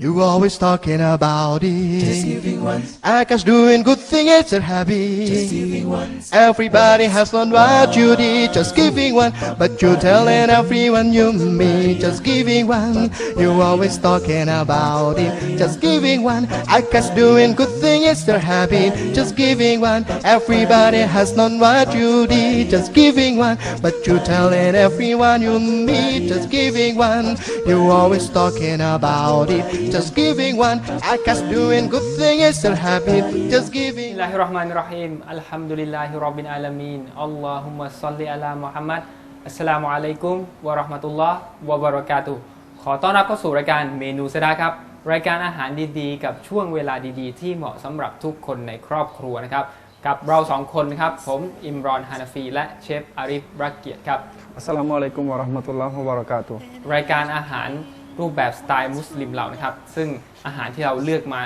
You always talking about it. just giving one, I guess doing good thing it's a habit. just giving one, Everybody has done what you did, just giving one. But you telling everyone you meet, just giving one. You always talking about it, just giving one. I guess doing good thing is their habit, just giving one. Everybody has done what you did, just giving one. But you telling everyone you meet, just giving one. You always talking about it, just giving one. I guess doing good thing is their habit, just giving. บิสมิลลาฮิรเราะห์มานิรเราะฮีมอัลฮัมดุลิลลาฮิร็อบบิลอาลามีนอัลลอฮุมะศ็อลลิอะลามุฮัมมัดอัสสลามุอะลัยกุมวะเราะห์มะตุลลอฮ์วะบะเราะกาตุฮ์ขอต้อนรับเข้าสู่รายการเมนูสดาครับ รายการอาหารดีๆ กับช่วงเวลาดีๆ ที่เหมาะสำหรับทุกคนในครอบครัวนะครับ กับเราสองคนนะครับ ผมอิมรอนฮานาฟี และเชฟอาริฟรักเกียรติครับอัสสลามุอะลัยกุมวะเราะห์มะตุลลอฮ์วะบะเราะกาตุฮ์รายการอาหาร รูปแบบสไตล์มุสลิมเรานะครับ ซึ่งอาหารที่เราเลือกมา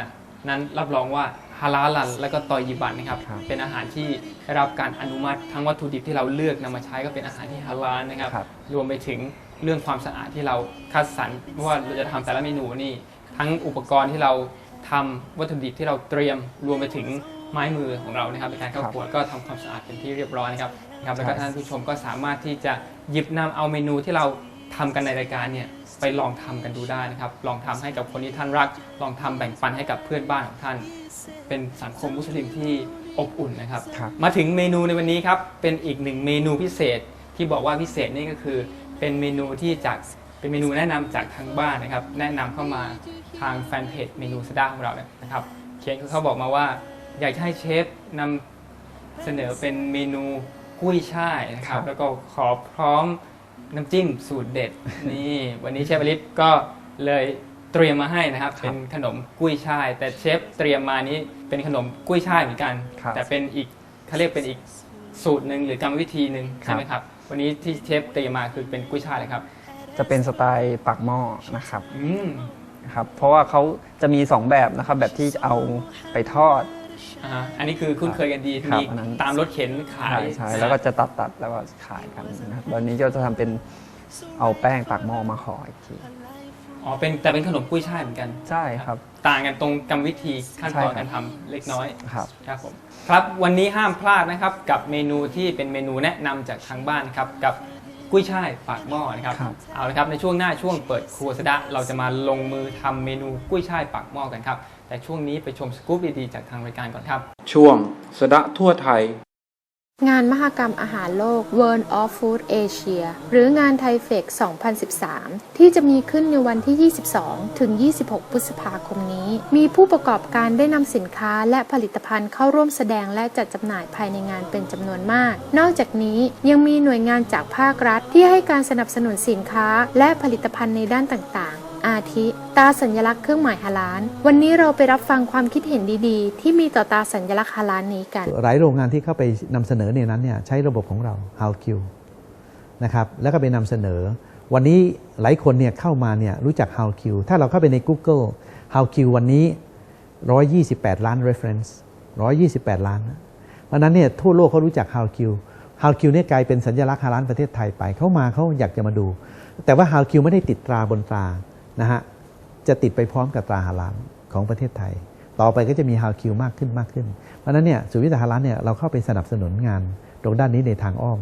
นั้นรับรองว่าฮาลาลันและก็ตอยยิบันนะครับเป็นอาหารที่ได้รับการอนุมัติทั้งวัตถุดิบที่เราเลือกนำมาใช้ก็เป็นอาหารที่ฮาลาลนะครับ ครับ รวมไปถึงเรื่องความสะอาดที่เราคัดสรรเพราะว่าเราจะทำแต่ละเมนูนี่ ทั้งอุปกรณ์ที่เราทำวัตถุดิบที่เราเตรียมรวมไปถึงไม้มือของเรานะครับในการเข้าครัวก็ทำความสะอาดเป็นที่เรียบร้อยนะครับนะครับแล้วก็ท่านผู้ชมก็สามารถที่จะหยิบนำเอาเมนูที่เราทำกันในรายการเนี่ย ไปลองทำกันดูได้นะครับ ลองทำให้กับคนที่ท่านรัก ลองทำแบ่งปันให้กับเพื่อนบ้านของท่าน เป็นสังคมมุสลิมที่อบอุ่นนะครับครับ มาถึงเมนูในวันนี้ครับ เป็นอีกหนึ่งเมนูพิเศษที่บอกว่าพิเศษนี่ก็คือเป็นเมนูที่จากเป็นเมนูแนะนำจากทางบ้านนะครับ แนะนำเข้ามาทางแฟนเพจเมนูสดาของเราเนี่ยนะครับเชฟเขาบอกมาว่าอยากจะให้เชฟนำเสนอเป็นเมนูกุ้ยช่ายนะครับ แล้วก็ขอพร้อม น้ำจิ้มสูตรเด็ด นี่วันนี้เชฟอลิฟก็เลยเตรียมมาให้นะครับ ครับเป็นขนมกุ้ยช่าย แต่เชฟเตรียมมานี้เป็นขนมกุ้ยช่ายเหมือนกัน ครับแต่เป็นอีกเขาเรียกเป็นอีกสูตรหนึ่งหรือกรรมวิธีหนึ่งครับ ใช่ไหมครับ วันนี้ที่เชฟเตรียมมาคือเป็นกุ้ยช่ายเลยครับ จะเป็นสไตล์ปากหม้อนะครับอืม ครับ เพราะว่าเขาจะมี 2 แบบนะครับ แบบที่เอาไปทอด อ่าฮะอันนี้คือคุ้นเคยกันดีครับมีอันนั้น ตามรถเข็นขายใช่ใช่นะแล้วก็จะตัดตัดแล้วก็ขายกันนะครับตอนนี้ก็จะทำเป็นเอาแป้งปากหม้อมาห่ออีกทีอ๋อเป็นแต่เป็นขนมกุ้ยช่ายเหมือนกัน ใช่ครับ ต่างกันตรงกรรมวิธีขั้นตอนใช่ครับ การทำเล็กน้อย ครับ ครับผมครับวันนี้ห้ามพลาดนะครับกับเมนูที่เป็นเมนูแนะนำจากทางบ้านครับกับกุ้ยช่ายปากหม้อนะครับครับ เอาละครับในช่วงหน้าช่วงเปิดครัวสะดะเราจะมาลงมือทำเมนูกุ้ยช่ายปากหม้อกันครับ แต่ช่วงนี้ไปชมสกู๊ปดีๆจากทางรายการก่อนครับ ช่วงสดะทั่วไทย งานมหกรรมอาหารโลก World of Food Asia หรืองานไทเฟก2013 ที่จะมีขึ้นในวันที่ 22 ถึง 26 พฤษภาคมนี้ มีผู้ประกอบการได้นำสินค้าและผลิตภัณฑ์เข้าร่วมแสดงและจัดจำหน่ายภายในงานเป็นจำนวนมาก นอกจากนี้ยังมีหน่วยงานจากภาครัฐที่ให้การสนับสนุนสินค้าและผลิตภัณฑ์ในด้านต่างๆ อาทิตาสัญลักษณ์เครื่องหมายฮาลาลวันนี้เราไปรับฟังความคิดเห็นดีๆ ที่มีต่อตาสัญลักษณ์ฮาลาลนี้กัน หลายโรงงานที่เข้าไปนำเสนอในนั้นเนี่ยใช้ระบบของเรา HowQ นะครับแล้วก็ไปนำเสนอ วันนี้หลายคนเนี่ยเข้ามาเนี่ยรู้จัก HowQ ถ้าเราเข้าไปใน Google HowQ วันนี้ 128 ล้าน reference 128 ล้านเพราะนั้นเนี่ยทั่วโลกเขารู้จัก HowQ HowQ เนี่ยกลายเป็นสัญลักษณ์ฮาลานประเทศไทยไป เข้ามาเขาอยากจะมาดู แต่ว่า HowQ ไม่ได้ติดตราบนตรา นะฮะจะติดไปพร้อมกับตราฮาลาลของประเทศไทย ต่อไปก็จะมีฮาคิวมากขึ้นมากขึ้น เพราะนั้นเนี่ยสุวิทยาฮาลาลเนี่ยเราเข้าไปสนับสนุนงานตรงด้านนี้ในทางอ้อม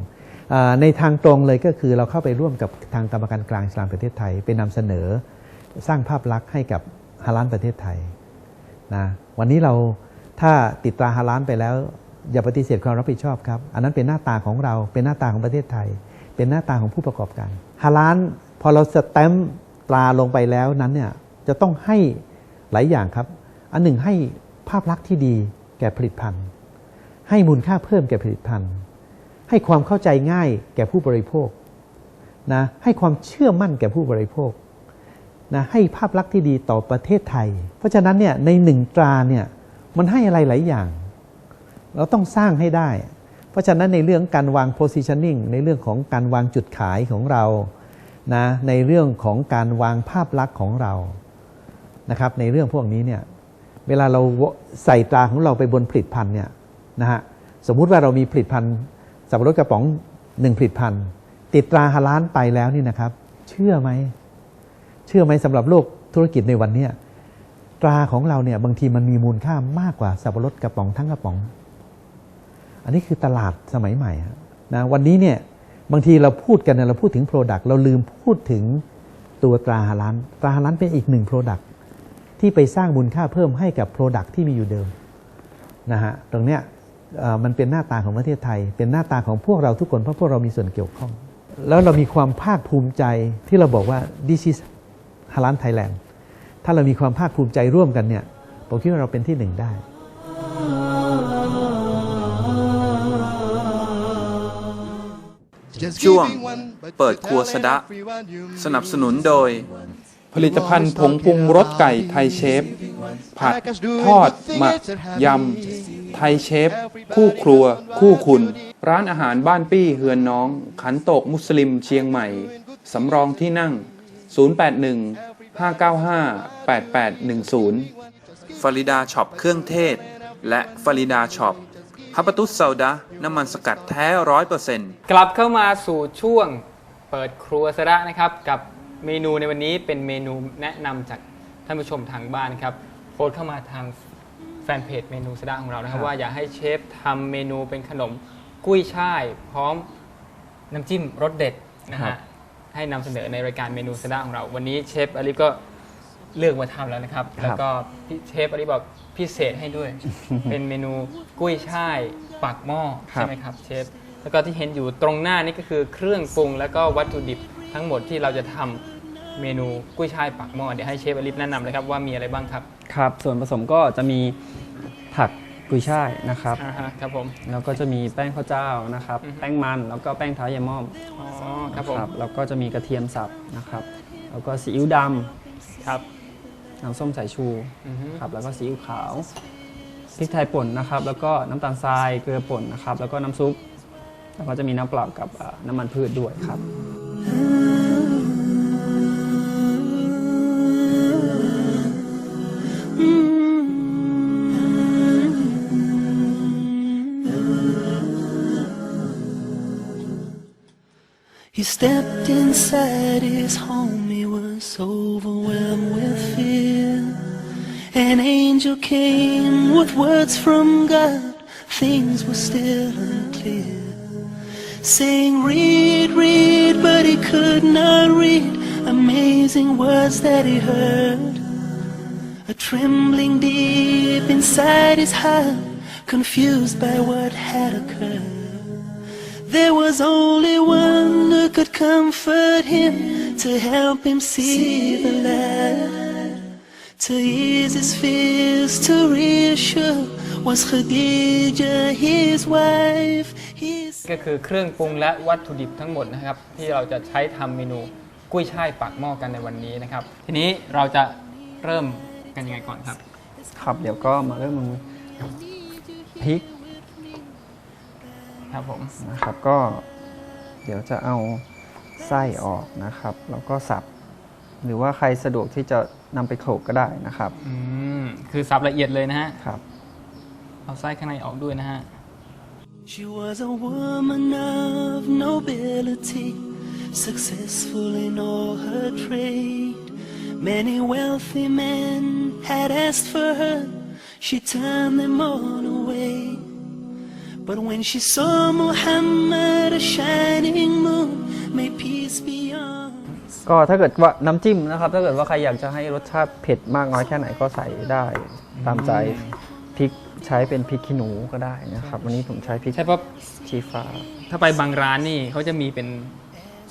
ในทางตรงเลยก็คือเราเข้าไปร่วมกับทางกรรมการกลางสลามประเทศไทยไปนำเสนอสร้างภาพลักษณ์ให้กับฮาลาลประเทศไทยนะวันนี้เราถ้าติดตราฮาลาลไปแล้ว อย่าปฏิเสธความรับผิดชอบครับ อันนั้นเป็นหน้าตาของเราเป็นหน้าตาของประเทศไทย เป็นหน้าตาของผู้ประกอบการฮาลาลพอเราสแตมป์ ตราลงไปแล้วนั้นเนี่ยจะต้องให้หลายอย่างครับ อันหนึ่งให้ภาพลักษณ์ที่ดีแก่ผลิตภัณฑ์ ให้มูลค่าเพิ่มแก่ผลิตภัณฑ์ ให้ความเข้าใจง่ายแก่ผู้บริโภคนะให้ความเชื่อมั่นแก่ผู้บริโภคนะให้ภาพลักษณ์ที่ดีต่อประเทศไทย เพราะฉะนั้นเนี่ยในหนึ่งตราเนี่ยมันให้อะไรหลายอย่าง เราต้องสร้างให้ได้ เพราะฉะนั้นในเรื่องการวาง positioning ในเรื่องของการวางจุดขายของเรา นะในเรื่องของการวางภาพลักษณ์ของเรานะครับในเรื่องพวกนี้เนี่ยเวลาเราใส่ตราของเราไปบนผลิตภัณฑ์เนี่ยนะฮะสมมุติว่าเรามีผลิตภัณฑ์สับปะรดกระป๋องหนึ่งผลิตภัณฑ์ ติดตราฮาลานไปแล้วนี่นะครับ เชื่อไหมเชื่อไหมสำหรับโลกธุรกิจในวันเนี้ยตราของเราเนี่ยบางทีมันมีมูลค่ามากกว่าสับปะรดกระป๋องทั้งกระป๋อง อันนี้คือตลาดสมัยใหม่นะวันนี้เนี่ย บางทีเราพูดกันเนี่ยเราพูดถึง Product เราลืมพูดถึงตัวตราฮาลานตราฮาลานเป็นอีกหนึ่ง Product ที่ไปสร้างมูลค่าเพิ่มให้กับ Product ที่มีอยู่เดิมนะฮะตรงเนี้ยมันเป็นหน้าตาของประเทศไทย เป็นหน้าตาของพวกเราทุกคนเพราะพวกเรามีส่วนเกี่ยวข้อง แล้วเรามีความภาคภูมิใจที่เราบอกว่า this is ฮาลานไทยแลนด์ถ้าเรามีความภาคภูมิใจร่วมกันเนี่ยผมคิดว่าเราเป็นที่หนึ่งได้ ช่วง giving one, but เปิด you're ครัวสะดะ telling everyone you สนับสนุนโดย ผลิตภัณฑ์ผงปรุงรสไก่ไทยเชฟ ผัด ทอด หมัก ยำ ไทยเชฟ คู่ครัว คู่คุณ ร้านอาหารบ้านปี้เฮือนน้อง ขันโตกมุสลิมเชียงใหม่ สำรองที่นั่ง 081 595 8810ฟาริดาช็อปเครื่องเทศ และฟาริดาช็อป ฮับปะตุสซาดะน้ำมันสกัดแท้ร้อยเปอร์เซ็นต์กลับเข้ามาสู่ช่วงเปิดครัวสระนะครับ กับเมนูในวันนี้เป็นเมนูแนะนำจากท่านผู้ชมทางบ้านครับโพสต์เข้ามาทางแฟนเพจเมนูสระของเรานะครับครับ ว่าอยากให้เชฟทำเมนูเป็นขนมกุ้ยช่าย พร้อมน้ำจิ้มรสเด็ดนะฮะให้นำเสนอในรายการเมนูสระของเรา วันนี้เชฟอลิฟก็เลือกมาทำแล้วนะครับ แล้วก็พี่เชฟอลิฟบอก พิเศษให้ด้วย เป็นเมนูกุ้ยช่ายปากหม้อใช่ไหมครับเชฟแล้วก็ที่เห็นอยู่ตรงหน้านี่ก็คือเครื่องปรุงแล้วก็วัตถุดิบทั้งหมดที่เราจะทำเมนูกุ้ยช่ายปากหม้อเดี๋ยวให้เชฟอลิฟแนะนำเลยครับว่ามีอะไรบ้างครับครับ ส่วนผสมก็จะมีผักกุยช่ายนะครับ อ่าฮะครับผมแล้วก็จะมีแป้งข้าวเจ้านะครับอือฮึแป้งมันแล้วก็แป้งเท้ายายม่อมอ๋อครับผมแล้วก็จะมีกระเทียมสับนะครับ แล้วก็ซีอิ๊วดครับำ น้ำส้มสายชูอือฮึครับแล้วก็ซีอิ๊วขาวพริกไทยป่นนะครับ แล้วก็น้ำตาลทรายเกลือป่นนะครับ แล้วก็น้ำซุปแล้วก็จะมีน้ำเปล่ากับเอ่อน้ำมันพืชด้วยครับ He stepped inside his home, he was overwhelmed with fear. An angel came with words from God, things were still unclear. Saying, Read, read, but he could not read. Amazing words that he heard. A trembling deep inside his heart, confused by what had occurred. There was only one who could comfort him, to help him see the light, to ease his fears, to reassure. Was Khadija his wife? His ก็คือเครื่องปรุงและวัตถุดิบทั้งหมดนะครับ ที่เราจะใช้ทำเมนูกุ้ยช่ายปากหม้อกันในวันนี้นะครับ ทีนี้เราจะเริ่มกันยังไงก่อนครับ ครับเดี๋ยวก็มาเริ่มพริกครับผมนะครับก็เดี๋ยวจะเอาไส้ออกนะครับ แล้วก็สับ หรือว่าใครสะดวกที่จะ นำไปโขลกก็ได้นะครับอืมคือสับละเอียดเลยนะฮะ ครับ เอาไส้ข้างในออกด้วยนะฮะ She was a woman of nobility, successful in all her trade. Many wealthy men had asked for her, she turned them all away. But when she saw Muhammad, a shining moon, may peace be on. ก็ถ้าเกิดว่าน้ำจิ้มนะครับ ถ้าเกิดว่าใครอยากจะให้รสชาติเผ็ดมากน้อยแค่ไหนก็ใส่ได้ตามใจพริกใช้เป็นพริกขี้หนูก็ได้นะครับ วันนี้ผมใช้พริกใช่เพราะชี้ฟ้า ถ้าไปบางร้านนี่เขาจะมีเป็น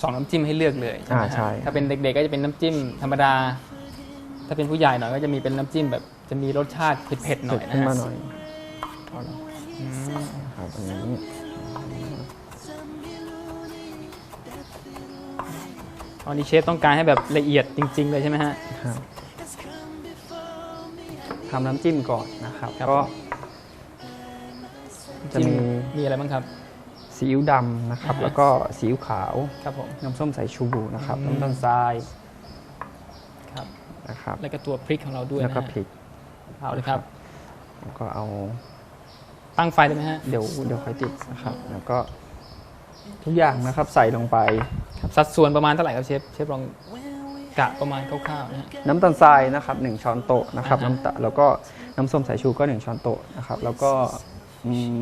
สองน้ำจิ้มให้เลือกเลยใช่ไหมอ่าใช่ฮะถ้าเป็นเด็กๆก็จะเป็นน้ำจิ้มธรรมดา ถ้าเป็นผู้ใหญ่หน่อยก็จะมีเป็นน้ำจิ้มแบบจะมีรสชาติเผ็ดๆหน่เผ็อดยนะขึ้นมาฮะหน่อยพอแล้วอืม ครับอันนี้ ตอนนี้เชฟต้องการให้แบบละเอียดจริง ๆ เลยใช่ไหมฮะ ครับทำน้ำจิ้มก่อนนะครับครับ ก็จะมีมีอะไรบ้างครับ ซีอิ๊วดำนะครับ อ่าฮะ แล้วก็ซีอิ๊วขาว ครับผม น้ำส้มสายชูนะครับ อืม น้ำตาลทรายครับ นะครับ แล้วก็ตัวพริกของเราด้วยแล้วนะก็ฮะพริก เอาเลยครับ แล้วก็เอาตั้งไฟเลยไหมฮะ เดี๋ยวเดี๋ยวค่อยติดนะครับ แล้วก็ทุกอย่างนะครับใส่ลงไปครับ สัดส่วนประมาณเท่าไหร่ครับเชฟเชฟลองกะประมาณคร่าวๆนะฮะ น้ำตาลทรายนะครับหนึ่งช้อนโต๊ะนะครับอ่าฮะ น้ำตาลแล้วก็น้ำส้มสายชูก็หนึ่งช้อนโต๊ะนะครับแล้วก็อืม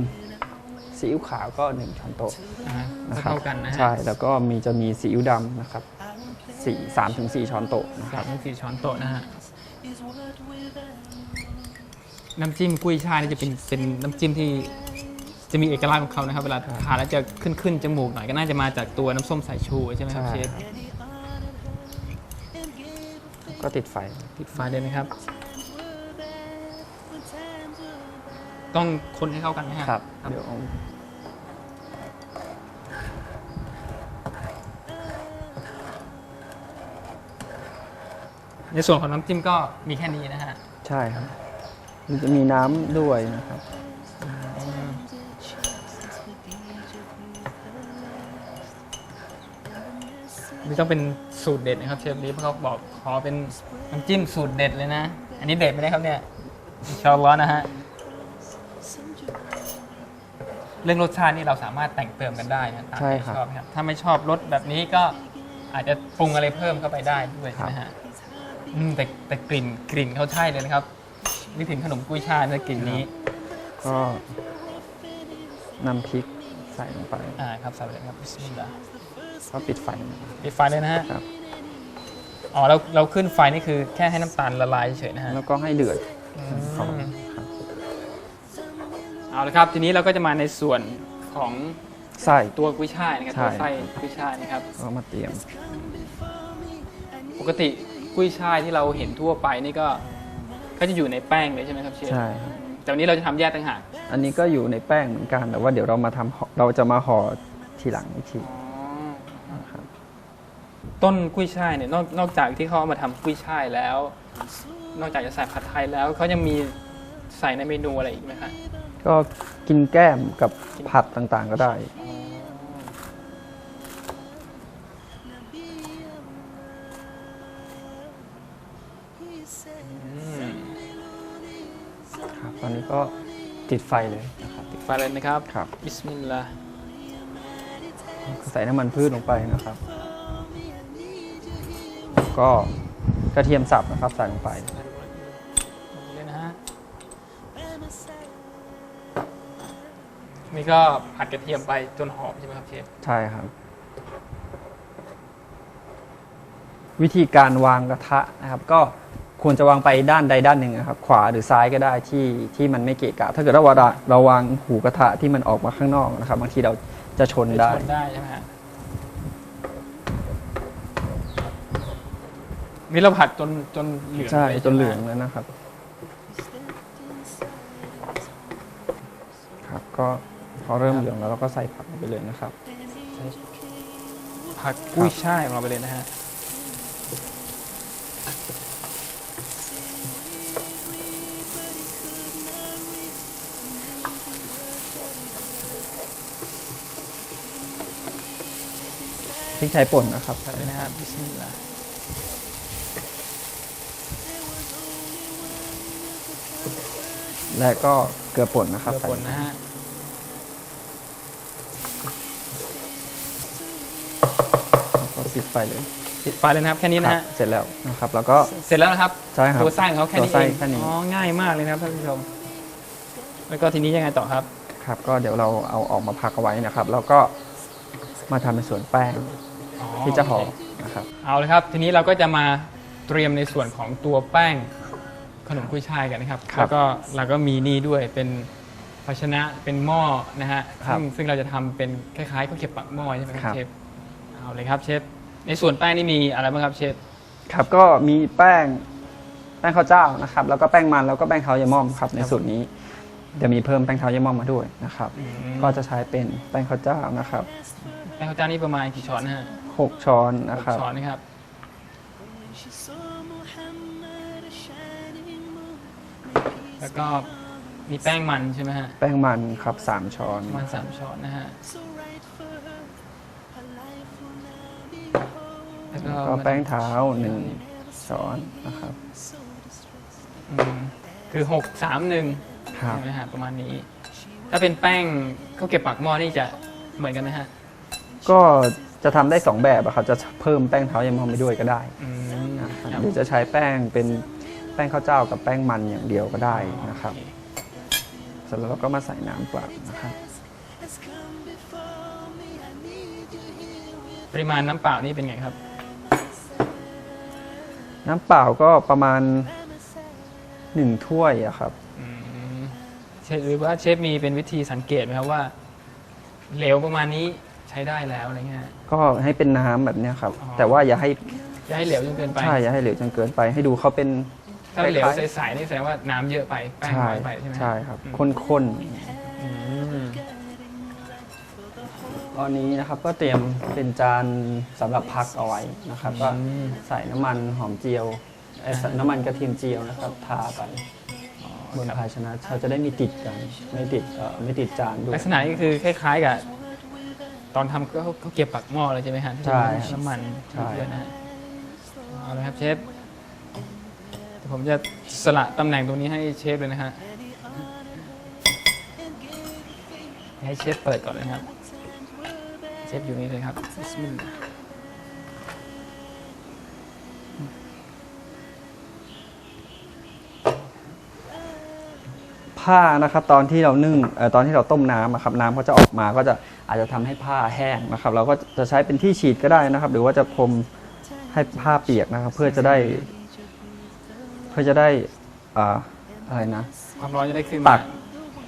ซีอิ๊วขาวก็หนึ่งช้อนโต๊ะอ่าฮะนะครับเท่ากันนะฮะใช่แล้วก็มีจะมีซีอิ๊วดำนะครับสี่สามถึงสี่ช้อนโต๊ะนะคสารัมบถึงสี่ช้อนโต๊ะนะฮะน้ำจิ้มกุ้ยช่ายนี่จะเป็นเป็นน้ำจิ้มที่ จะมีเอกลักษณ์ของเขานะครับ เวลาทานแล้วจะขึ้นขึ้นจมูกหน่อยก็น่าจะมาจากตัวน้ำส้มสายชูใช่ไหมครับใช่ เชฟก็ติดไฟ ปิดไฟเลยนะครับ ต้องคนให้เข้ากันไหมฮะครับ เดี๋ยวในส่วนของน้ำจิ้มก็มีแค่นี้นะฮะ ใช่ครับ มันจะมีน้ำด้วยนะครับ นี่ต้องเป็นสูตรเด็ดนะครับเชฟลีฟเขาบอกขอเป็นน้ำจิ้มสูตรเด็ดเลยนะ อันนี้เด็ดไหมนะครับเนี่ยอินชาอัลลอฮ์นะฮะเรื่องรสชาตินี่เราสามารถแต่งเติมกันได้นะตามใช่ที่ครับชอบนะครับถ้าไม่ชอบรสแบบนี้ก็อาจจะปรุงอะไรเพิ่มเข้าไปได้ด้วยใช่ไหมฮะอืมแต่แต่กลิ่นกลิ่นเขาใช่เลยนะครับนึกถึงขนมกุ้ยช่ายนะกลิ่นนี้ก็นำพริกใส่ลงไป อ่าครับใส่ไปเลยครับบิสมิลลาห์ ก็ปิดไฟปิดไฟเลยนะฮะครับอ๋อเราเราขึ้นไฟนี่คือแค่ให้น้ำตาลละลายเฉยๆนะฮะแล้วก็ให้เดือดก่อนอืมครับเอาละครับ ทีนี้เราก็จะมาในส่วนของไส้ตัวกุ้ยช่ายนะครับใช่ ตัวไส้กุ้ยช่ายนะครับ ก็มาเตรียม ปกติกุ้ยช่ายที่เราเห็นทั่วไปนี่ก็ก็จะอยู่ในแป้งเลยใช่ไหมครับเชฟใช่ครับแต่วันนี้เราจะทำแยกต่างหากอันนี้ก็อยู่ในแป้งเหมือนกันแต่ว่าเดี๋ยวเรามาทำห่อเราจะมาห่อทีหลังอีกทีนะครับ ต้นกุ้ยช่ายเนี่ยนอกนอกจากที่เขาเอามาทำกุ้ยช่ายแล้ว นอกจากจะใส่ผัดไทยแล้วเขายังมีใส่ในเมนูอะไรอีกไหมครับก็กินแก้มกับผัดต่างๆก็ได้ครับตอนนี้ก็ติดไฟเลยนะครับติดไฟเลยนะครับ ครับ บิสมิลลาห์ ใส่น้ำมันพืชลงไปนะครับ ก็กระเทียมสับนะครับใส่ลงไปเลยนะฮะนี่ก็ผัดกระเทียมไปจนหอมใช่ไหมครับเชฟใช่ครับ วิธีการวางกระทะนะครับ ก็ควรจะวางไปด้านใดด้านหนึ่งนะครับ ขวาหรือซ้ายก็ได้ที่ที่มันไม่เกะกะ ถ้าเกิดว่าเราเราวางหูกระทะที่มันออกมาข้างนอกนะครับบางทีเราจะชนได้ ชนได้ใช่ไหมฮะ นี่เราผัดจนจนเหลืองใช่ลยจนเหลืองใช่ไมแล้วนะครับ ครับก็พอเริ่มเหลืองแล้วเราก็ใส่ผักลงไปเลยนะครับ ผัดกุ้ยช่ายของเราไปเลยนะฮะพริกไทยป่นนะครับ ผัดเลยนะฮะบิสมิลลาห์ และก็เกลือป่นนะคเกรับลือป่นนะฮะก็ปิดไฟเลยปิดไฟเลยนะครับแค่นี้คนะรับฮะ เสร็จแล้วนะครับแล้วก็เสร็จแล้วนะครับใช่ครับตัวไส้ของเขาแค่นี้ตัวไส้เองแค่นี้อ๋อง่ายมากเลยนะครับท่านผู้ชม แล้วก็ทีนี้ยังไงต่อครับ ครับ ก็เดี๋ยวเราเอาออกมาพักเอาไว้นะครับ แล้วก็มาทำเป็นส่วนแป้งที่จะห่อนะครับ เอาเลยครับ ทีนี้เราก็จะมาเตรียมในส่วนของตัวแป้ง ขนมกุ้ยช่ายกันนะครับครับแล้วก็เราก็มีนี่ด้วยเป็นภาชนะเป็นหม้อนะฮะครับซึ่งซึ่งเราจะทำเป็นคล้ายๆข้าวเกรี๊ยวปักหม้อใช่ไหมคครัรับบ เชฟเอาเลยครับเชฟในส่วนแป้งนี่มีอะไรบ้างครับเชฟครับก็มีแป้งแป้งข้าวเจ้านะครับ แล้วก็แป้งมันแล้วก็แป้งเท้ายายม่อมครับในสูตรนี้จะมีเพิ่มแป้งเท้ายายม่อมมาด้วยนะครับ ก็จะใช้เป็นแป้งข้าวเจ้านะครับแป้งข้าวเจ้านี่ประมาณกี่ช้อนนะฮะหกช้อนหนะกครับช้อนนะครับ แล้วก็มีแป้งมันใช่ไหมฮะแป้งมันครับสามช้อนประมาณสามช้อนนะฮะแล้วก็แล้วก็แป้งเท้าหนึ่งช้อนนะครับอืมคือหกสามหนึ่งครับ ใช่ไหมฮะประมาณนี้ ถ้าเป็นแป้งข้าวเก็บปากหม้อนี่จะเหมือนกันนะฮะก็จะทำได้สองแบบอะครับจะเพิ่มแป้งเท้ายำมอมไปด้วยก็ได้อืมนะครับ หรือจะใช้แป้งเป็นแป้งข้าวเจ้ากับแป้งมันอย่างเดียวก็ได้นะครับ เสร็จแล้วเราก็มาใส่น้ำเปล่านะครับ ปริมาณน้ำเปล่านี่เป็นไงครับ น้ำเปล่าก็ประมาณหนึ่งถ้วยอะครับอืมเชฟหรือว่าเชฟมีเป็นวิธีสังเกตไหมครับว่า เหลวประมาณนี้ใช้ได้แล้วอะไรเงี้ย ก็ให้เป็นน้ำแบบเนี้ยครับ อ๋อ แต่ว่าอย่าให้จะให้เหลวจนเกินไป ใช่อย่าให้เหลวจนเกินไป ให้ดูเขาเป็น ถ้าเหลวใสๆนี่แสดงว่าน้ำเยอะไปแป้งใช่น้อยไปใช่ไหมใช่ครับอืมข้นอืมๆตอนนี้นะครับก็เตรียมเป็นจานสำหรับพักเอาไว้นะครับ ก็ใส่น้ำมันหอมเจียวเอ้ยใส่น้ำมันกระเทียมเจียวนะครับทาไปบนภาชนะเขาจะได้ไม่ติดกันไม่ติดเอ่อไม่ติดจานด้วย ลักษณะนี้คือคล้ายๆกับ ตอนทำก็เขาเก็บปักหม้อเลยใช่ไหมฮะใช่น้ำมันใช่ เยอะนะฮะเอาเลยครับเชฟเดี๋ยว ผมจะสละตำแหน่งตรงนี้ให้เชฟเลยนะฮะ ให้เชฟเปิดก่อนเลยครับ เชฟอยู่นี่เลยครับบิสมิลลาห์ผ้านะครับตอนที่เรานึ่งเอ่อตอนที่เราต้มน้ำอะครับน้ำก็จะออกมาก็จะอาจจะทำให้ผ้าแห้งนะครับ เราก็จะใช้เป็นที่ฉีดก็ได้นะครับ หรือว่าจะพรมให้ผ้าเปียกนะครับ เพื่อจะได้ เพื่อจะได้อ่าอะไรนะความร้อนจะได้ขึ้นตัมาก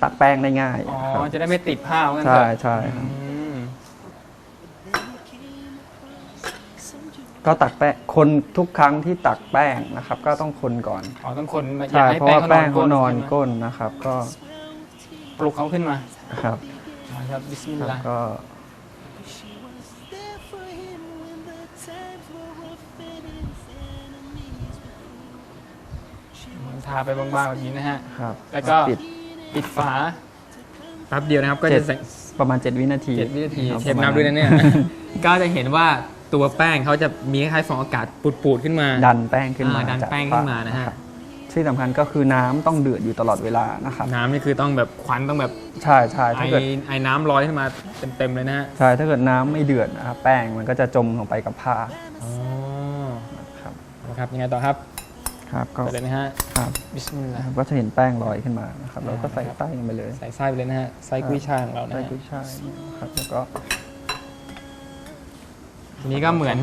ตักแป้งได้ง่ายอ๋อครับจะได้ไม่ติดผ้าว่างั้นใช่เถอะใช่ครับอืมก็ตักแป้งคนทุกครั้งที่ตักแป้งนะครับ ก็ต้องคนก่อนอ๋อต้องคนมาอใช่ย่าให้เพราะว่าแป้งเขานอนใช่ไหมก้นนะครับ ก็ปลุกเขาขึ้นมาครับอ๋อครับบิสมิลครับลาห์ก็าไปบางๆแบบนี้นะฮะ ครับแล้วก็ ปิดปิดฝาแป๊บเดียวนะครับก็เจ็จะดใส่ประมาณ 7 วินาทีเจ็ดวินาทีครับเชฟนับด้วยนะเนี่ย ก็จะเห็นว่าตัวแป้งเขาจะมีคล้ายๆฟองอากาศปูดๆขึ้นมา ดันแป้งขึ้นมาอ่าดันจากแป้งขึ้นมานะฮะ ครับที่สำคัญก็คือน้ำต้องเดือดอยู่ตลอดเวลานะครับ น้ำนี่คือต้องแบบควันต้องแบบใช่ใช่ไอถ้าเกิดไอน้ำลอยขึ้นมาเต็มๆเลยนะฮะ ใช่ถ้าเกิดน้ำไม่เดือดนะครับแป้งมันก็จะจมลงไปกับผ้าอ๋อ ครับ นะครับยังไงต่อครับ ครับก็ไปเลยนะฮะครับบิสมิลลานะคห์รับก็จะเห็นแป้งลอยขึ้นมานะครับเราก็ใส่ไส้ลงไปเลยใส่ไส้ไปเลยนะฮะไส้กุ้ยช่ายของเรานะไส้ฮะกุ้ยช่ายนะครับแล้วก็ทีนี้ก็เหมือน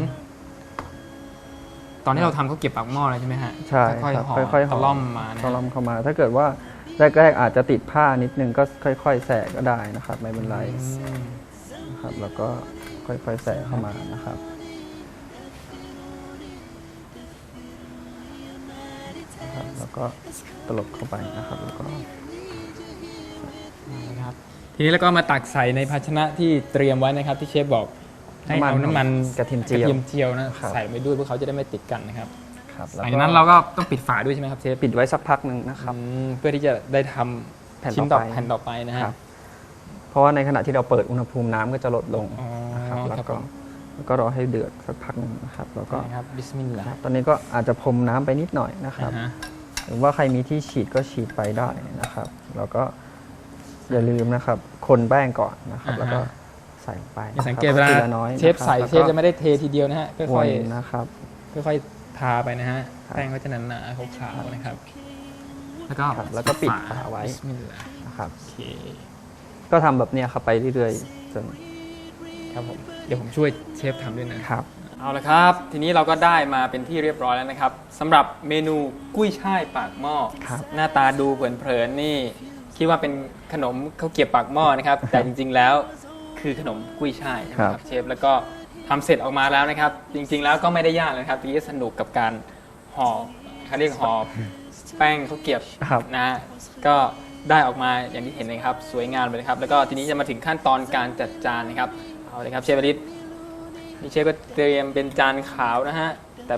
ตอนที่เราทำเขาวเก็บปากหม้อเลยใช่ไหมฮะใช่ค่อยครับๆห่อค่อยๆห่ตะล่อมมานะตะฮะ ล่อมเข้ามา ถ้าเกิดว่าแรกๆอาจจะติดผ้านิดนึงก็ค่อย ๆแสกก็ได้นะครับ ไม่เป็นไรอืมนะครับ แล้วก็ค่อยๆแสกเข้ามานะครับ ก็ตลบเข้าไปนะครับแล้วก็นะครับ ทีนี้แล้วก็มาตักใส่ในภาชนะที่เตรียมไว้นะครับ ที่เชฟบอกให้เอาน้ำมันกระเทียมกเจีระยวเทียมเจียวนะ ครับ ใส่ไปด้วยเพื่อเขาจะได้ไม่ติดกันนะครับครับหลังจากนั้นเราก็ต้องปิดฝาด้วยใช่ไหมครับเชฟปิดไว้สักพักหนึ่งนะครับ อืมเพื่อที่จะได้ทำแผ่นชิ้นต่ต่ออไป แผ่นต่อไปนะฮะ ครับ เพราะว่าในขณะที่เราเปิดอุณหภูมิน้ำก็จะลดลงอ๋อนะครับคแล้รับวก็ผม แล้วก็รอให้เดือดสักพักหนึ่งนะครับ แล้วก็นะครับบิสมิลลาห์ตอนนี้ก็อาจจะพรมน้ำไปนิดหน่อยนะครับ อ่าฮะ หรือว่าใครมีที่ฉีดก็ฉีดไปได้นะครับ แล้วก็อย่าลืมนะครับ คนแป้งก่อนนะครับ แล้วก็ใส่ลงไปอย่าสังเกตนะเวครับลาทีละน้อยเชฟใส่นครับเชฟจะไม่ได้เททีเดียวนะฮะแล้วก็ค่วอยนนะครับๆค่อยๆทาไปนะฮะแป้งก็จะหนาๆขาวๆนะครับ แล้วก็ครับแล้วก็ปิดฝาไว้บิสมิลลาห์นะครับโอเคก็ทำแบบเนี้ยครับไปเรื่อยๆจนครับผมเดี๋ยวผมช่วยเชฟทำด้วยนะ เอาละครับ ทีนี้เราก็ได้มาเป็นที่เรียบร้อยแล้วนะครับสำหรับเมนูกุ้ยช่ายปากหม้อครับหน้าตาดูเผินๆนี่ คิดว่าเป็นขนมข้าวเกรียบปากหม้อนะครับ แต่จริงๆแล้วคือขนมกุ้ยช่ายใช่ไหมครับเชฟแล้วก็ทำเสร็จออกมาแล้วนะครับ จริง ๆ แล้วก็ไม่ได้ยากเลยนะครับทีนี้สนุกกับการห่อเขาเรียกห่อแป้งข้าวเกรียบครับ นะฮะก็ได้ออกมาอย่างที่เห็นเลยครับ สวยงามเลยนะครับ แล้วก็ทีนี้จะมาถึงขั้นตอนการจัดจานนะครับเอาเลยครับเชฟอลิศ นี่เชฟก็เตรียมเป็นจานขาวนะฮะ แต่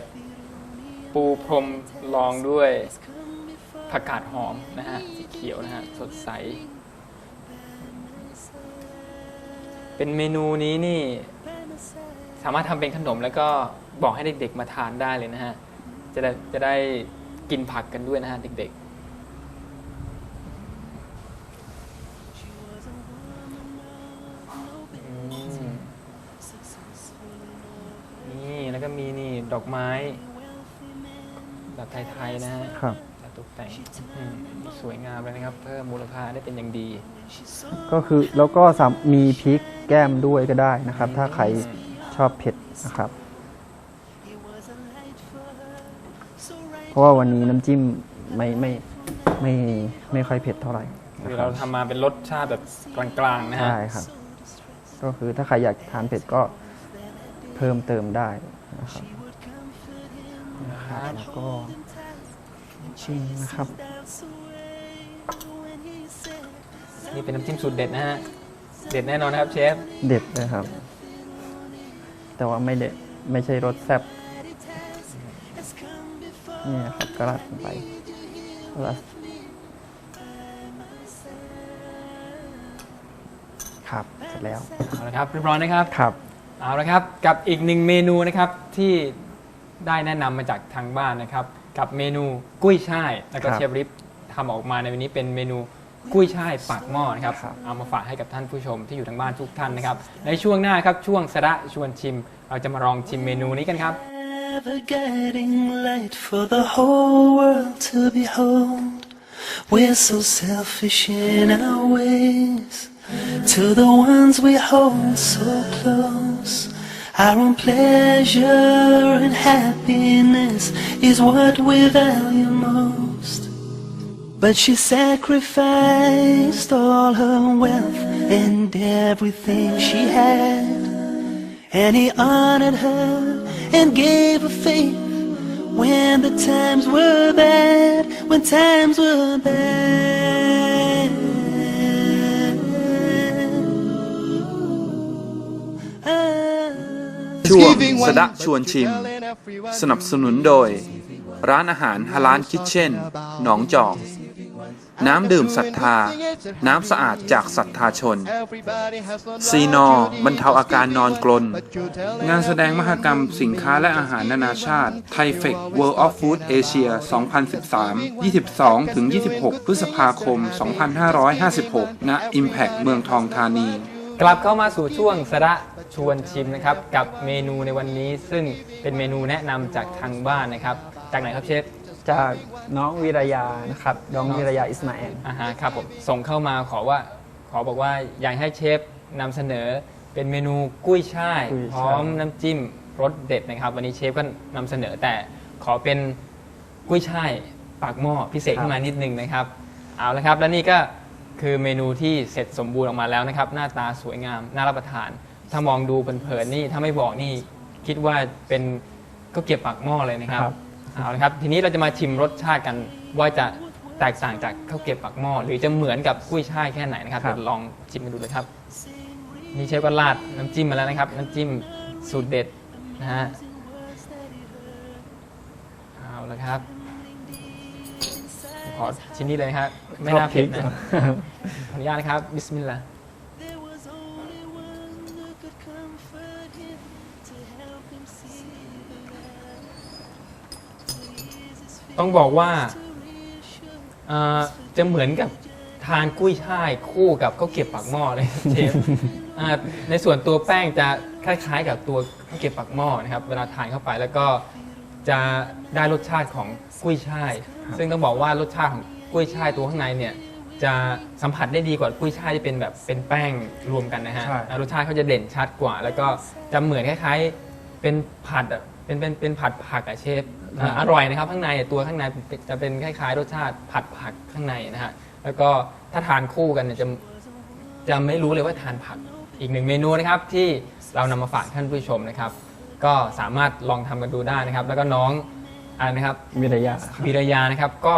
ปูพรมรองด้วยผักกาดหอมนะฮะสีเขียวนะฮะ สดใส เป็นเมนูนี้นี่ สามารถทำเป็นขนมแล้วก็บอกให้เด็กๆมาทานได้เลยนะฮะ จะได้จะได้กินผักกันด้วยนะฮะเด็กๆอืม มีนี่ ดอกไม้ แบบไทยๆนะฮะครับจะตกแต่งอืมสวยงามเลยนะครับ เพิ่มมูลค่าได้เป็นอย่างดี ก็คือแล้วก็สามมีพริกแก้มด้วยก็ได้นะครับ ถ้าใครชอบเผ็ดนะครับ เพราะว่าวันนี้น้ำจิ้มไม่ไม่ไม่ไม่ค่อยเผ็ดเท่าไหร่คือนะคเรารับทำมาเป็นรสชาติแบบกลางๆนะฮะ ใช่ครับ ก็คือถ้าใครอยากทานเผ็ดก็เพิ่มเติมได้นะครับ นะครับแล้วก็ชิมนะครับ นี่เป็นน้ำจิ้มสูตรเด็ดนะฮะ เด็ดแน่นอนนะครับเชฟ เด็ดเลยครับ แต่ว่าไม่เด็ดไม่ใช่รสแซ่บนี่นะครับก็ราดลงไปราดครับเสร็จแล้ว เอาละครับเรียบร้อยนะครับ ครับ เอาละครับ กับอีกหนึ่งเมนูนะครับที่ ได้แนะนำมาจากทางบ้านนะครับ กับเมนูกุ้ยช่ายแล้วก็ครับเชฟริปทำออกมาในวันนี้เป็นเมนูกุ้ยช่ายปากหม้อนะครับครับ เอามาฝากให้กับท่านผู้ชมที่อยู่ทางบ้านทุกท่านนะครับ ในช่วงหน้าครับช่วงสระชวนชิม เราจะมาลองชิมเมนูนี้กันครับ Ever getting late for the whole world to behold. We're so selfish in our ways to the ones we hold so close. Our own pleasure and happiness is what we value most. But she sacrificed all her wealth and everything she had. And he honored her and gave her faith when the times were bad, when times were bad. ช่วงสดะชวนชิม สนับสนุนโดย ร้านอาหารฮาลานคิทเช่น หนองจอก น้ำดื่มศรัทธา น้ำสะอาดจากศรัทธาชน ซีนอบรรเทาอาการนอนกลน งานแสดงมหกรรมสินค้าและอาหารนานาชาติไทเฟก World of Food Asia 2013 22-26 พฤษภาคม 2556 ณ Impact เมืองทองธานี กลับเข้ามาสู่ช่วงสระชวนชิมนะครับ กับเมนูในวันนี้ซึ่งเป็นเมนูแนะนำจากทางบ้านนะครับ จากไหนครับเชฟจากน้องวิรยานะครับน้องวิรยาอิสมาเอลอ่าฮะครับผมส่งเข้ามาขอว่า ขอบอกว่าอยากให้เชฟนำเสนอเป็นเมนูกุ้ยช่ายกุ้ยช่าย พร้อมน้ำจิ้มรสเด็ดนะครับ วันนี้เชฟก็นำเสนอแต่ขอเป็นกุ้ยช่ายปากหม้อพิเศษขึ้นมานิดนึงนะครับ เอาละครับ และนี่ก็ คือเมนูที่เสร็จสมบูรณ์ออกมาแล้วนะครับ หน้าตาสวยงาม น่ารับประทาน ถ้ามองดูเผินๆนี่ถ้าไม่บอกนี่คิดว่าเป็นก็เก็บปากหม้อเลยนะครับครับ เอาละครับ ทีนี้เราจะมาชิมรสชาติกันว่าจะแตกต่างจากข้าวเกรี๊ยวปากหม้อหรือจะเหมือนกับกุ้ยช่ายแค่ไหนนะครับครับ เดี๋ยวลองชิมกันดูเลยครับ นี่เชฟก็ราดน้ำจิ้มมาแล้วนะครับ น้ำจิ้มสูตรเด็ดนะฮะเอาละครับ ขอชิ้นนี้เลยนะครับ ไม่น่าเผ็ดนะชอบพริกขออนุญาตนะครับบิสมิลลาห์ There was only one that could comfort him to help him see the light. ต้องบอกว่าเอ่อจะเหมือนกับทานกุ้ยช่ายคู่กับข้าวเกรี๊ยวปากหม้อเลยเชฟอ่าในส่วนตัวแป้งจะคล้ายๆ กับตัวข้าวเกรี๊ยวปากหม้อนะครับ เวลาทานเข้าไปแล้วก็จะได้รสชาติของกุ้ยช่าย ซึ่งต้องบอกว่ารสชาติของ กุ้ยช่ายตัวข้างในเนี่ยจะสัมผัสได้ดีกว่ากุ้ยช่ายที่เป็นแบบเป็นแป้งรวมกันนะฮะใช่อ่ารสชาติเขาจะเด่นชัดกว่า แล้วก็จะเหมือนคล้ายๆเป็นผัดอะเป็นเป็นเป็นผัดผักอะเชฟอ่าอร่อยนะครับข้างในตัวข้างในจะเป็นคล้ายๆ รสชาติผัดผักข้างในนะฮะแล้วก็ถ้าทานคู่กันเนี่ยจะจะไม่รู้เลยว่าทานผักอีกหนึ่งเมนูนะครับที่เรานำมาฝากท่านผู้ชมนะครับ ก็สามารถลองทำกันดูได้นะครับ แล้วก็น้องอะไรนะครับ วิรยาวิรยานะครับก็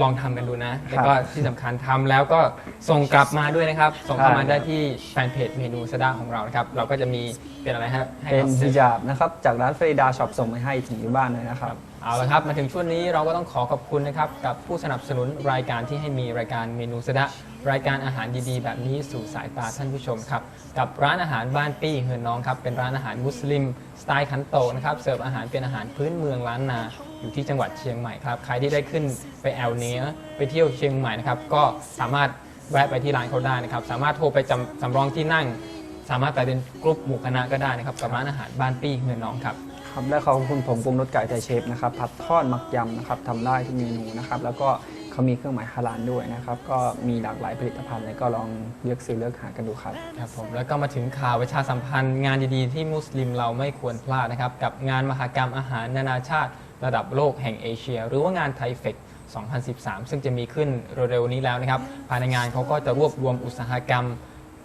ลองทำกันดูนะ แล้วก็ที่สำคัญทำแล้วก็ส่งกลับมาด้วยนะครับ ส่งเข้ามาใช่ได้ที่แฟนเพจเมนูสดาของเรานะครับ เราก็จะมีเป็นอะไรครับให้เป็นกับฮิญาบนะครับ จากร้านเฟรดาช็อปส่งมาให้ถึงที่บ้านเลยนะครับ เอาละครับ มาถึงช่วงนี้เราก็ต้องขอขอบคุณนะครับ กับผู้สนับสนุนรายการที่ให้มีรายการเมนูสดะรายการอาหารดีๆ แบบนี้สู่สายตาท่านผู้ชมครับ กับร้านอาหารบ้านปี้เฮือนน้องครับ เป็นร้านอาหารมุสลิมสไตล์คันโตนะครับ เสิร์ฟอาหารเป็นอาหารพื้นเมืองล้านนา อยู่ที่จังหวัดเชียงใหม่ครับ ใครที่ได้ขึ้นไปแอลเนียไปเที่ยวเชียงใหม่นะครับ ก็สามารถแวะไปที่ร้านเขาได้นะครับ สามารถโทรไปจำสำรองที่นั่ง สามารถไปเป็นกลุ่มหมู่คณะก็ได้นะครับ กับร้านอาหารบ้านปี้เฮือนน้องครับ ครับและขอบคุณผมปรุงรสไก่ไทยเชฟนะครับผัดทอดหมักยำนะครับทำได้ทุกเมนูนะครับแล้วก็เขามีเครื่องหมายฮาลาลด้วยนะครับก็มีหลากหลายผลิตภัณฑ์เลยก็ลองเลือกซื้อเลือกหากันดูครับ ครับผมแล้วก็มาถึงข่าวประชาสัมพันธ์งานดีๆที่มุสลิมเราไม่ควรพลาดนะครับ กับงานมหกรรมอาหารนานาชาติ ระดับโลกแห่งเอเชีย หรือว่างานไทเฟก2013 ซึ่งจะมีขึ้นเร็วๆนี้แล้วนะครับภายในงานเขาก็จะรวบรวมอุตสาหกรรม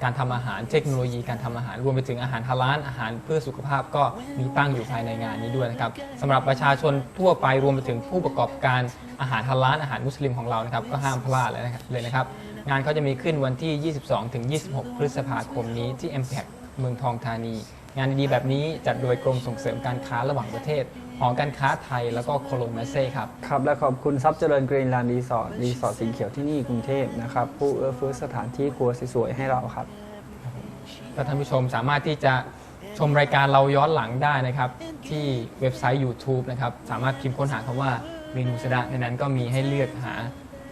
การทำอาหารเทคโนโลยีการทำอาหารรวมไปถึงอาหารฮาลาลอาหารเพื่อสุขภาพก็มีตั้งอยู่ภายในงานนี้ด้วยนะครับสำหรับประชาชนทั่วไปรวมไปถึงผู้ประกอบการอาหารฮาลาลอาหารมุสลิมของเรานะครับก็ห้ามพลาดเลยนะครับเลยนะครับงานเขาจะมีขึ้นวันที่ 22ถึง26 พฤษภาคมนี้ที่ Impact เมืองทองธานี งานดีๆแบบนี้จัดโดยกรมส่งเสริมการค้าระหว่างประเทศ หอการค้าไทยแล้วก็โคโลนมาเซ่ครับ ครับ และขอบคุณซับเจริญกรีนแลนด์รีสอร์ทรีสอร์ทสีเขียวที่นี่กรุงเทพนะครับ ผู้เอื้อเฟื้อสถานที่ครัวสวยๆให้เราครับก็ท่านผู้ชมสามารถที่จะชมรายการเราย้อนหลังได้นะครับ ที่เว็บไซต์ YouTube นะครับ สามารถพิมพ์ค้นหาคำว่าเมนูสะดะในนั้นก็มีให้เลือกหา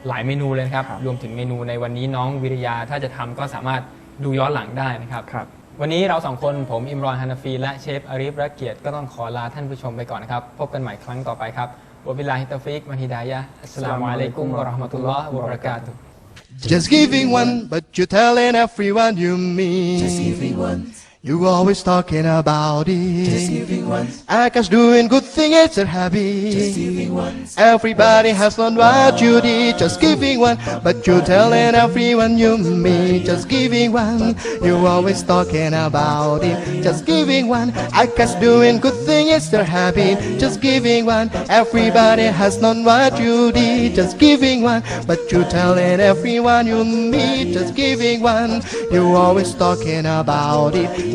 หลายเมนูเลยนะครับครับ รวมถึงเมนูในวันนี้น้องวิริยาถ้าจะทำก็สามารถดูย้อนหลังได้นะครับครับ วันนี้เราสองคนผมอิมรอนฮานาฟีและเชฟอาริฟรักเกียรติก็ต้องขอลาท่านผู้ชมไปก่อนนะครับ พบกันใหม่ครั้งต่อไปครับวะบิลลาฮิตาฟิกมันฮิดายะห์อัสสลามุอะลัยกุมวะเราะห์มะตุลลอฮ์วะบะเราะกาตุฮ์ Just giving one, but you're telling everyone you meet. Just giving one. You always talking about it. Just giving one. I guess doing good thing it's a habit. Just giving one. Everybody has learned what you did. Just giving one, but you're telling everyone you meet. Just giving one. You always talking about it. Just giving one. I guess doing good thing is a habit. Just giving one. Everybody has known what you did. Just giving one, but you're telling everyone you meet. Just giving one. You always talking about it.